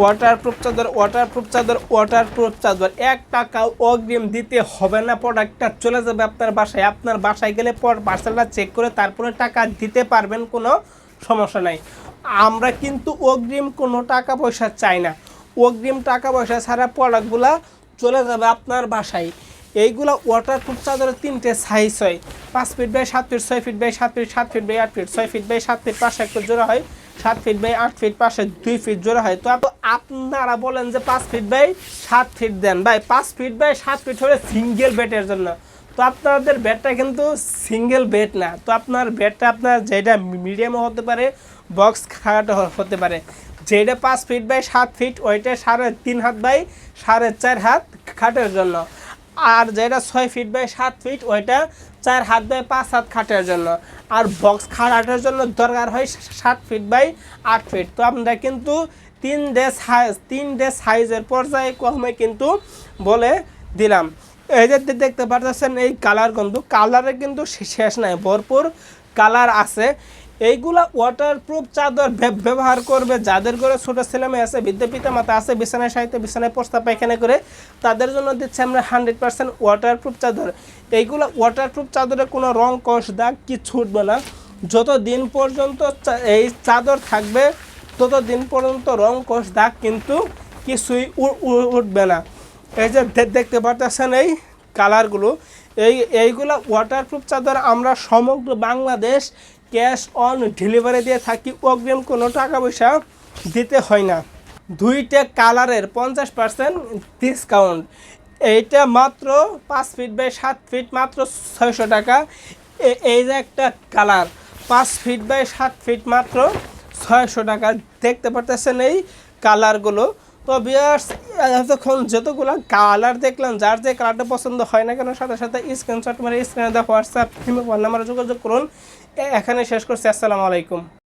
Waterproof চাদর waterproof চাদর waterproof চাদর। এক টাকা অগ্রিম দিতে হবে না। প্রোডাক্টটা চলে যাবে আপনার বাসায়। আপনার বাসায় গেলে পর পার্সেলটা চেক করে তারপরে টাকা দিতে পারবেন, কোনো সমস্যা নাই। আমরা কিন্তু অগ্রিম কোনো টাকা পয়সা চাই না। অগ্রিম টাকা পয়সা ছাড়া প্রোডাক্টগুলা চলে যাবে আপনার বাসায়। এইগুলো ওয়াটারপ্রুফ চাদরের তিনটে সাইজ হয়। পাঁচ ফিট বাই সাত ফিট ছয় ফিট বাই সাত ফিট সাত ফিট বাই আট ফিট ছয় ফিট বাই সাত ফিট পাশে একটা জোড়া হয়। সাত ফিট বাই আট ফিট পাশে দুই ফিট জোড়া হয়। তো আপনারা বলেন যে পাঁচ ফিট বাই সাত ফিট দেন। ভাই, পাঁচ ফিট বাই সাত ফিট হলে সিঙ্গেল বেডের জন্য। তো আপনাদের বেডটা কিন্তু সিঙ্গেল বেড না। তো আপনার বেডটা আপনার যেটা মিডিয়ামও হতে পারে বক্স খাওয়াটা হতে পারে। যেটা পাঁচ ফিট বাই সাত ফিট ওইটা সাড়ে তিন হাত বাই সাড়ে চার হাত খাটের জন্য। আর যেটা ছয় ফিট বাই সাত ফিট ওইটা চার হাত বাই পাঁচ হাত খাটের জন্য। আর বক্স খাটার জন্য দরকার হয় সাত ফিট বাই আট ফিট তো আমরা কিন্তু তিন ডে সাইজ তিন ডে সাইজের পর্যায়ে কমে কিন্তু বলে দিলাম। এই যে দেখতে পাচ্ছেন এই কালার কিন্তু কালারে কিন্তু শেষ নাই, ভরপুর কালার আছে। এইগুলা ওয়াটারপ্রুফ চাদর ব্যবহার করবে। যাদের ঘরে ছোটো ছেলে মেয়ে আছে, বৃদ্ধ পিতা মাতা আছে, বিছানায় সাহিত্য বিছানায় প্রস্তাব, পায়খানা করে, তাদের জন্য দিচ্ছে আমরা হান্ড্রেড পার্সেন্ট ওয়াটারপ্রুফ চাদর। এইগুলো ওয়াটারপ্রুফ চাদরে কোনো রং, কষ, দাগ কি ছুটবে না। যত দিন পর্যন্ত এই চাদর থাকবে তত দিন পর্যন্ত রং, কষ, দাগ কিন্তু কিছুই উঠবে না। এই যে দেখতে পারতেছেন এই কালারগুলো এই এইগুলো ওয়াটারপ্রুফ চাদর আমরা সমগ্র বাংলাদেশ ক্যাশ অন ডেলিভারি দিয়ে থাকি অগ্রিম কোনো টাকা পয়সা দিতে হয় না। দুইটা কালারের পঞ্চাশ পার্সেন্ট ডিসকাউন্ট এইটা মাত্র পাঁচ ফিট বাই সাত ফিট মাত্র ছয়শো টাকা। এই যে একটা কালার, পাঁচ ফিট বাই সাত ফিট মাত্র ছয়শো টাকা। দেখতে পারতেছেন এই কালারগুলো? তো বিয়ার্স এতক্ষণ যতগুলো কালার দেখলাম, যার যে কালারটা পছন্দ হয় না কেন, সাথে সাথে স্ক্রিনশট মেরে স্ক্রিনে দেওয়া হোয়াটসঅ্যাপ ফোন নাম্বারে যোগাযোগ করুন। এখানে শেষ করছি। আসসালামু আলাইকুম।